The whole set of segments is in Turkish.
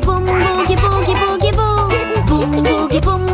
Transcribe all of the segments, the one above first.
boogie boom boogie boogie boogie. Boom boogie boom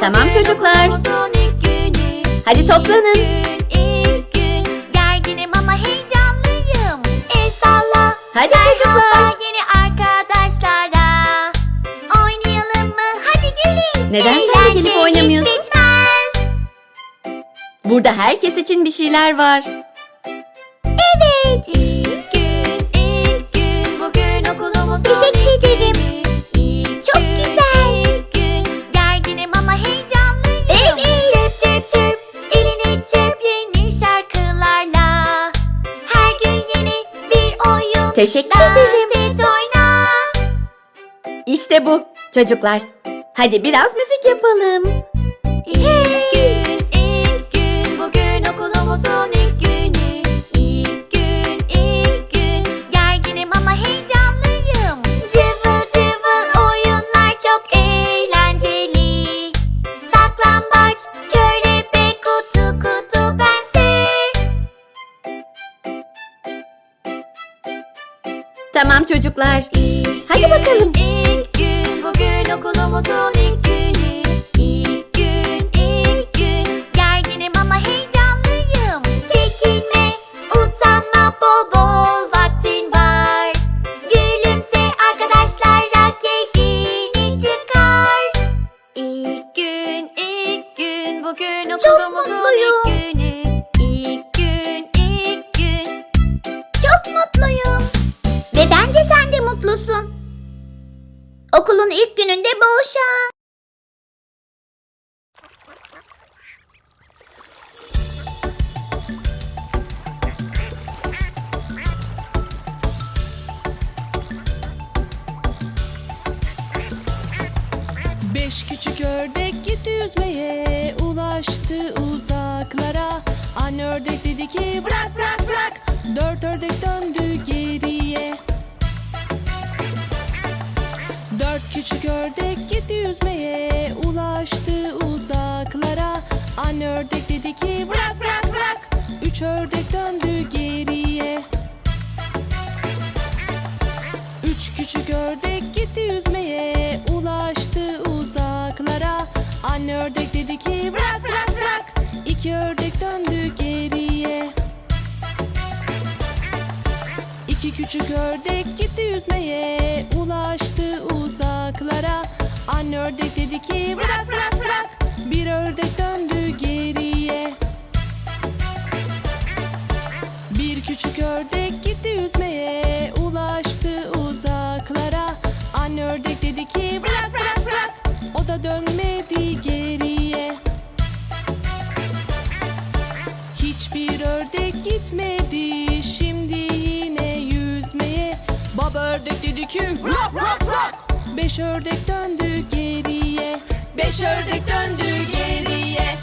Tamam çocuklar. Hadi toplanın. Gerginim ama heyecanlıyım. El salla. Hadi çocuklar. yeni arkadaşlara. Oynayalım mı? Hadi gelin. Neden sen de gelip oynamıyorsun? Burada herkes için bir şeyler var. Teşekkür Dans ederim. et oyna. İşte bu çocuklar. Hadi biraz müzik yapalım. İlk Tamam çocuklar. Hadi bakalım. İlk gün, bugün okulumuzun ilk günü. İlk gün, ilk gün. Gerginim ama heyecanlıyım. Çekinme, utanma, bol bol vaktin var. Gülümse arkadaşlarla keyfini çıkar. İlk gün, ilk gün. Bugün okulumuzun ilk günü. Okulun ilk gününde bol şans. Beş küçük ördek gitti yüzmeye Ulaştı uzaklara Anne ördek dedi ki bırak bırak bırak Dört ördek döndü küçük ördek gitti yüzmeye Ulaştı uzaklara. Anne ördek dedi ki bırak bırak bırak. Üç ördek döndü geriye. Üç küçük ördek gitti yüzmeye Ulaştı uzaklara. Anne ördek dedi ki bırak bırak bırak. İki ördek döndü geriye İki küçük ördek gitti yüzmeye Ulaştı uzaklara. Anne ördek dedi ki bırak bırak bırak. Bir ördek döndü geriye. Bir küçük ördek gitti yüzmeye Ulaştı uzaklara. Anne ördek dedi ki bırak bırak bırak. O da dönmedi geriye. Hiçbir ördek gitmedi Baba ördek dedi ki bırak bırak bırak Beş ördek döndü geriye. Beş ördek döndü geriye